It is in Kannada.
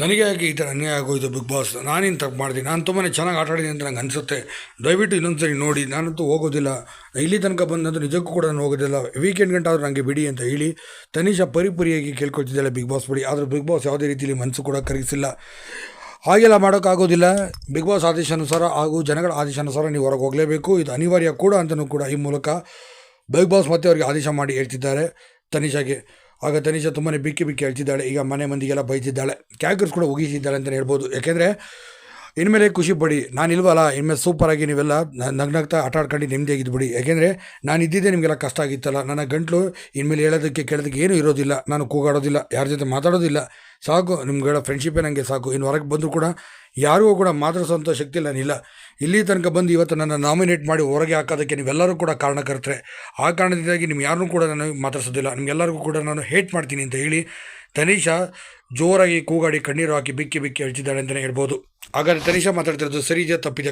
ನನಗೆ ಯಾಕೆ ಈ ಥರ ಅನ್ಯಾಯ ಆಗೋಯ್ತು ಬಿಗ್ ಬಾಸ್? ನಾನೇನು ತಪ್ಪು ಮಾಡಿದೆ? ನಾನು ತುಂಬಾ ಚೆನ್ನಾಗಿ ಆಟ ಆಡಿದ್ದೀನಿ ಅಂತ ನಂಗೆ ಅನಿಸುತ್ತೆ. ದಯವಿಟ್ಟು ಇನ್ನೊಂದು ಸರಿ ನೋಡಿ. ನಾನಂತೂ ಹೋಗೋದಿಲ್ಲ. ಇಲ್ಲಿ ತನಕ ಬಂದಂತೂ ನಿಜಕ್ಕೂ ಕೂಡ ನಾನು ಹೋಗೋದಿಲ್ಲ. ವೀಕೆಂಡ್ ಗಂಟೆ ಆದರೂ ನನಗೆ ಬಿಡಿ ಅಂತ ಹೇಳಿ ತನಿಷಾ ಪರಿಪುರಿಯಾಗಿ ಕೇಳ್ಕೊಳ್ತಿದ್ದಾಳೆ ಬಿಗ್ ಬಾಸ್ ಬಿಡಿ ಆದರೆ ಬಿಗ್ ಬಾಸ್ ಯಾವುದೇ ರೀತಿಯಲ್ಲಿ ಮನಸ್ಸು ಕೂಡ ಕರಗಿಸಿಲ್ಲ. ಹಾಗೆಲ್ಲ ಮಾಡೋಕ್ಕಾಗೋದಿಲ್ಲ ಬಿಗ್ ಬಾಸ್ ಆದೇಶಾನುಸಾರ ಹಾಗೂ ಜನಗಳ ಆದೇಶಾನುಸಾರ ನೀವು ಹೊರಗೆ ಹೋಗಲೇಬೇಕು. ಇದು ಅನಿವಾರ್ಯ ಕೂಡ ಅಂತಲೂ ಕೂಡ ಈ ಮೂಲಕ ಬಿಗ್ ಬಾಸ್ ಮತ್ತೆ ಅವರಿಗೆ ಆದೇಶ ಮಾಡಿ ಹೇಳ್ತಿದ್ದಾರೆ ತನಿಷಾಗೆ. ಆಗ ತನಿಷಾ ತುಂಬಾ ಬಿಕ್ಕಿ ಬಿಕ್ಕಿ ಹೇಳ್ತಿದ್ದಾಳೆ. ಈಗ ಮನೆ ಮಂದಿಗೆಲ್ಲ ಬೈತಿದ್ದಾಳೆ. ಕ್ಯಾಕರ್ಸ್ ಕೂಡ ಉಗಿಸಿದ್ದಾಳೆ ಅಂತಲೇ ಹೇಳ್ಬೋದು. ಯಾಕೆಂದರೆ, ಇನ್ಮೇಲೆ ಖುಷಿ ಪಡಿ. ನಾನು ಇಲ್ವಲ್ಲ ಇನ್ಮೇಲೆ ಸೂಪರಾಗಿ ನೀವೆಲ್ಲ ನಗ್ ನಗ್ನಗ್ತಾ ಆಟ ಆಡ್ಕೊಂಡು ನೆಮ್ಮದಿಯಾಗಿದ್ದು ಬಿಡಿ. ಯಾಕೆಂದರೆ ನಾನು ಇದ್ದಿದ್ದೆ ನಿಮಗೆಲ್ಲ ಕಷ್ಟ ಆಗಿತ್ತಲ್ಲ. ನನ್ನ ಗಂಟಲು ಇನ್ಮೇಲೆ ಹೇಳೋದಕ್ಕೆ, ಕೇಳೋದಕ್ಕೆ ಏನೂ ಇರೋದಿಲ್ಲ. ನಾನು ಕೂಗಾಡೋದಿಲ್ಲ. ಯಾರ ಜೊತೆ ಮಾತಾಡೋದಿಲ್ಲ. ಸಾಕು ನಿಮ್ಗಳ ಫ್ರೆಂಡ್ಶಿಪ್ಪೇ ನನಗೆ ಸಾಕು. ಇನ್ನು ಹೊರಗೆ ಬಂದರೂ ಕೂಡ ಯಾರಿಗೂ ಕೂಡ ಮಾತಾಡಿಸೋಂಥ ಶಕ್ತಿ ನಾನಿಲ್ಲ ಇಲ್ಲಿ. ತನಕ ಬಂದು ಇವತ್ತು ನನ್ನ ನಾಮಿನೇಟ್ ಮಾಡಿ ಹೊರಗೆ ಹಾಕೋದಕ್ಕೆ ನೀವೆಲ್ಲರೂ ಕೂಡ ಕಾರಣಕರ್ತರೆ. ಆ ಕಾರಣದಿಂದಾಗಿ ನಿಮ್ಗೆ ಯಾರನ್ನೂ ಕೂಡ ನಾನು ಮಾತಾಡ್ಸೋದಿಲ್ಲ. ನಿಮ್ಗೆಲ್ಲರಿಗೂ ಕೂಡ ನಾನು ಹೇಟ್ ಮಾಡ್ತೀನಿ ಅಂತ ಹೇಳಿ ತನಿಷಾ ಜೋರಾಗಿ ಕೂಗಾಡಿ ಕಣ್ಣೀರು ಹಾಕಿ ಬಿಕ್ಕಿ ಬಿಕ್ಕಿ ಹಚ್ಚಿದ್ದಾಳೆ ಅಂತಲೇ ಹೇಳ್ಬೋದು. ಹಾಗಾದರೆ ತನಿಷಾ ಮಾತಾಡ್ತಿರೋದು ಸರಿ ಇದೆಯಾ ತಪ್ಪಿದೆ